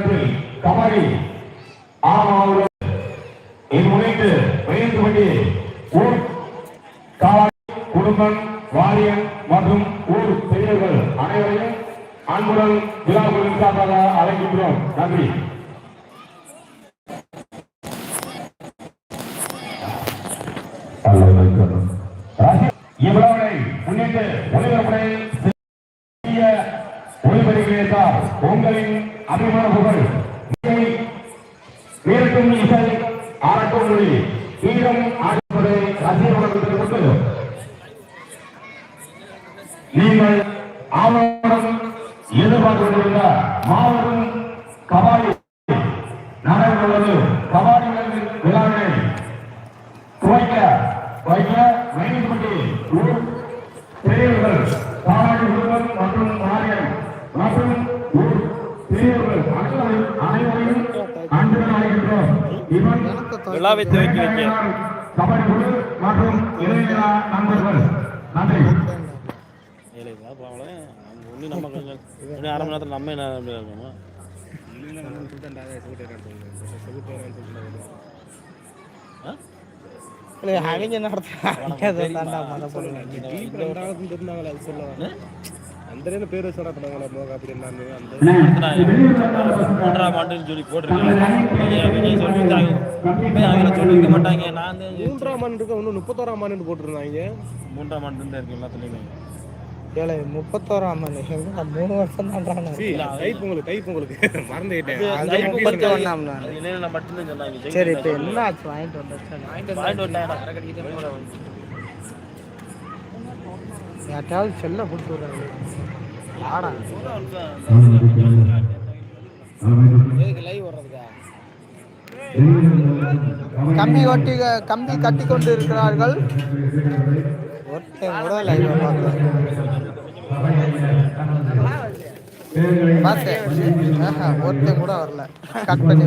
மைதானத்தில் கபடி ஆனால் இம்முனைத்து பயந்து கொண்டு ஊர் காவல் குடும்பம் வாரியன் மற்றும் ஊர் பெரியவர்கள் அனைவரையும் அன்புடன் விழாவுடன் அழைக்கின்றோம். நன்றி. உங்களின் அபிமான புகழ் இசை, இசை ஆரட்டும் மொழி வீரம் ஆகியவரை ரசிகர்களுக்கு கொண்டு நீங்கள் ஆவணம் எதிர்பார்த்து கொண்டிருந்த மாபெரும் கபாடி நடைபெறுவது கபாடி விழாவினை துவைக்க வைக்க வேண்டிப்பட்டி பெரியவர்கள் பாராட்டு குடும்பம் மற்றும் மாரியன் மற்றும் ஊர் பெரியவர்கள் அனைவரையும் அனைவரையும் அன்புடன் அழைக்கின்றோம் இவன் விழாவை துவக்கி வைக்க கபடி குழு மற்றும் இளைஞர் நண்பர்கள் நன்றி ஏழை தான் போவாங்களே நம்ம ஒன்றும் நம்ம கொஞ்சம் இன்னும் அரை மணி நேரத்தில் நம்ம என்ன இருக்கணுமா ஆ? அவங்க நடத்தாண்டா மத அந்த பேர் வச்சு நடத்துனாங்களா மோக அப்படி அந்த மூன்றாம் ஆண்டுன்னு சொல்லி போட்டிருக்காங்க விஜய் இப்போ அவங்க சொல்லி வைக்க மாட்டாங்க நான் மூன்றாம் ஆண்டு இருக்க இன்னும் முப்பத்தோராம் ஆண்டு போட்டிருந்தாங்க மூன்றாம் ஆண்டு தான் இருக்கு எல்லாத்துலேயுமே ஏழை முப்பத்தோராம் மணி மூணு வருஷம் தான்றாங்க சி, தை பொங்கல் தை பொங்கலுக்கு மறந்துட்டேன் அது முப்பத்தி நாள் மட்டும்தான் சொன்னாங்க சரி இப்போ என்ன ஆச்சு வாங்கிட்டு வந்துச்சு வாங்கிட்டு வந்தாங்க யார்ட்டாவது செல்ல கொடுத்து விடுறாங்க. வர்றதுக்கா கம்பி ஒட்டி கம்பி கட்டி கொண்டு இருக்கிறார்கள். ஒருத்தன் கூட லைவ் பார்த்தேன் ஒருத்தன் கூட வரல. கட் பண்ணி